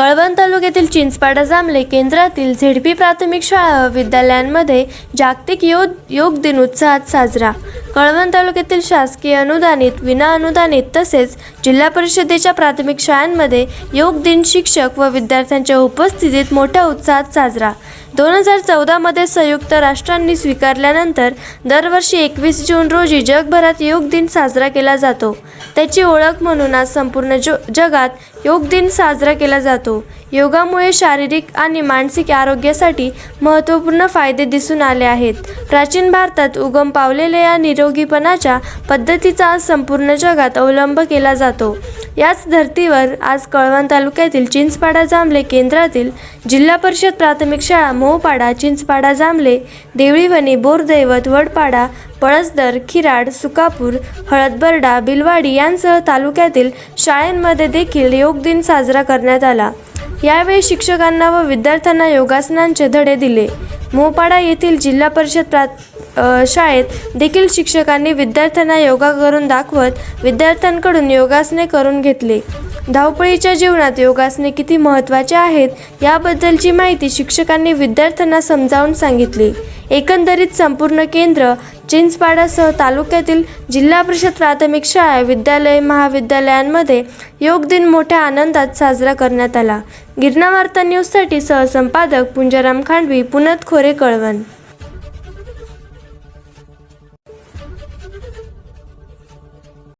कळवण तालुक्यातील चिंचपाडा जांभले केंद्रातील झेडपी प्राथमिक शाळा विद्यालयांमध्ये जागतिक योग योग दिन उत्साहात साजरा. कळवण तालुक्यातील शासकीय अनुदानित विनाअनुदानित तसेच जिल्हा परिषदेच्या प्राथमिक शाळांमध्ये योग दिन शिक्षक व विद्यार्थ्यांच्या उपस्थितीत मोठ्या उत्साहात साजरा. दोन हजार चौदामध्ये संयुक्त राष्ट्रांनी स्वीकारल्यानंतर दरवर्षी एकवीस जून रोजी जगभरात योग दिन साजरा केला जातो. त्याची ओळख म्हणून आज संपूर्ण जो जगात योग दिन साजरा केला जातो. योगामुळे शारीरिक आणि मानसिक आरोग्यासाठी महत्त्वपूर्ण फायदे दिसून आले आहेत. प्राचीन भारतात उगम पावलेल्या या निर निरोगीपणाच्या पद्धतीचा आज संपूर्ण जगात अवलंब केला जातो. याच धर्तीवर आज कळवण तालुक्यातील चिंचपाडा जांभले केंद्रातील जिल्हा परिषद प्राथमिक शाळा मोहपाडा चिंचपाडा जांभले देवळीवणी बोरदैवत वडपाडा पळसदर खिराड सुकापूर हळदबर्डा बिलवाडी यांसह तालुक्यातील शाळांमध्ये देखील योग दिन साजरा करण्यात आला. यावेळी शिक्षकांना व विद्यार्थ्यांना योगासनांचे धडे दिले. मोपाडा येथील जिल्हा परिषद प्रा शाळेत देखील शिक्षकांनी विद्यार्थ्यांना योगा करून दाखवत विद्यार्थ्यांकडून योगासने करून घेतले. धावपळीच्या जीवनात योगासने किती महत्त्वाचे आहेत याबद्दलची माहिती शिक्षकांनी विद्यार्थ्यांना समजावून सांगितली. एकंदरीत संपूर्ण केंद्र चिंचपाडासह तालुक्यातील जिल्हा परिषद प्राथमिक शाळा विद्यालय महाविद्यालयांमध्ये योग दिन मोठ्या आनंदात साजरा करण्यात आला. गिरणा वार्ता न्यूजसाठी सहसंपादक पुंजाराम खांडवी पुनत खोरे कळवण.